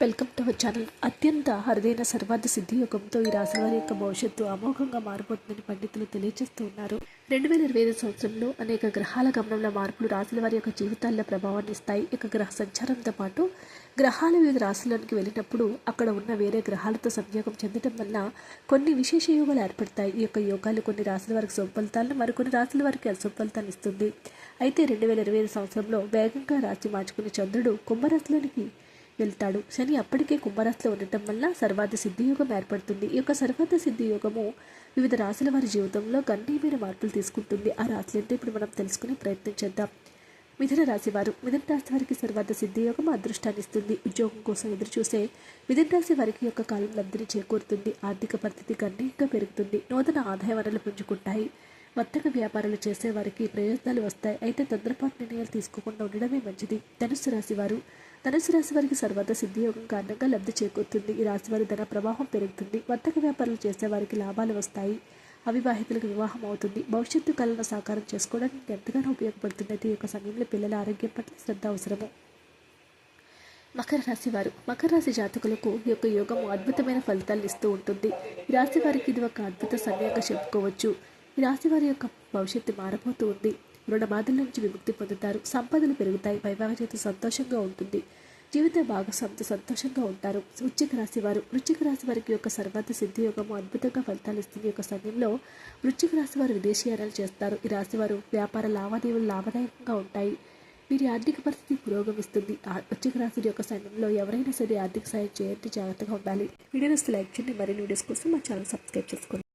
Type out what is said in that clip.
Welcome to our channel. అత్యంత అరుదైన సర్వార్థ సిద్ధి యుగంతో ఈ రాశి వారి యొక్క భవిష్యత్తు అమోఘంగా మారిపోతుందని పండితులు తెలియజేస్తూ ఉన్నారు. రెండు వేల ఇరవై ఐదు సంవత్సరంలో అనేక గ్రహాల గమనంలో మార్పులు రాశుల వారి యొక్క జీవితాల్లో ప్రభావాన్ని ఇస్తాయి. ఇక గ్రహ సంచారంతో పాటు గ్రహాలు వివిధ రాశుల్లోనికి వెళ్ళినప్పుడు అక్కడ ఉన్న వేరే గ్రహాలతో సంయోగం చెందడం వల్ల కొన్ని విశేష యోగాలు ఏర్పడతాయి. ఈ యొక్క యోగాలు కొన్ని రాశుల వారికి శుభ మరికొన్ని రాశుల వారికి అశుభ ఇస్తుంది. అయితే రెండు వేల ఇరవై ఐదు సంవత్సరంలో వేగంగా రాశి మార్చుకునే చంద్రుడు కుంభరాశిలోనికి వెళ్తాడు. శని అప్పటికే కుంభరాశిలో ఉండటం వల్ల సర్వార్థ సిద్ధి యోగం ఏర్పడుతుంది. ఈ యొక్క సర్వాత సిద్ధి యోగము వివిధ రాశుల వారి జీవితంలో గణనీయమైన మార్పులు తీసుకుంటుంది. ఆ రాశులు ఏంటో ఇప్పుడు మనం తెలుసుకునే ప్రయత్నం చేద్దాం. మిథున రాశి వారు మిథున రాశి వారికి సర్వాత సిద్ధి యోగం అదృష్టాన్ని ఇస్తుంది. ఉద్యోగం కోసం ఎదురు చూసే మిథున రాశి వారికి యొక్క కాలం లబ్ధిని చేకూరుతుంది. ఆర్థిక పరిస్థితి గణనీయంగా పెరుగుతుంది. నూతన ఆదాయ వనరులు పుంజుకుంటాయి. వర్తక వ్యాపారాలు చేసే వారికి ప్రయోజనాలు వస్తాయి. అయితే తొందరపాటు నిర్ణయాలు తీసుకోకుండా ఉండడమే మంచిది. ధనుస్సు రాశి వారు ధనుసు రాశి వారికి సర్వత సిద్ధియోగం కారణంగా లబ్ధి చేకూరుతుంది. ఈ రాశి వారి ధన ప్రవాహం పెరుగుతుంది. వర్తక వ్యాపారాలు చేసే వారికి లాభాలు వస్తాయి. అవివాహితులకు వివాహం అవుతుంది. భవిష్యత్తు కళను సాకారం చేసుకోవడానికి ఎంతగానో ఉపయోగపడుతుంది. అయితే ఈ యొక్క సమయంలో పిల్లల ఆరోగ్యం పట్ల శ్రద్ధ అవసరము. మకర రాశి వారు మకర రాశి జాతకులకు ఈ యొక్క యోగము అద్భుతమైన ఫలితాలు ఇస్తూ ఉంటుంది. ఈ రాశి వారికి ఇది ఒక అద్భుత సమయంగా చెప్పుకోవచ్చు. ఈ రాశి వారి యొక్క భవిష్యత్తు మారబోతూ ఉంది. రుణ బాధల నుంచి విముక్తి పొందుతారు. సంపదలు పెరుగుతాయి. వైవాహ సంతోషంగా ఉంటుంది. జీవిత భాగస్వామితో సంతోషంగా ఉంటారు. వృశ్చిక రాశి వారు వృశ్చిక రాశి వారికి యొక్క సర్వత సిద్ధి యోగము అద్భుతంగా ఫలితాలు ఇస్తుంది. యొక్క సమయంలో వృశ్చిక రాశి వారు విదేశీయానాలు చేస్తారు. ఈ రాశి వారు వ్యాపార లావాదేవీలు లాభదాయకంగా ఉంటాయి. వీరి ఆర్థిక పరిస్థితి పురోగమిస్తుంది. ఆ వృశ్చిక రాశి యొక్క సమయంలో ఎవరైనా సరే ఆర్థిక సాయం చేయండి. జాగ్రత్తగా ఉండాలి. వీడియోస్ లైక్ చేయండి. మరిన్ని వీడియోస్ కోసం మా ఛానల్ సబ్స్క్రైబ్ చేసుకోండి.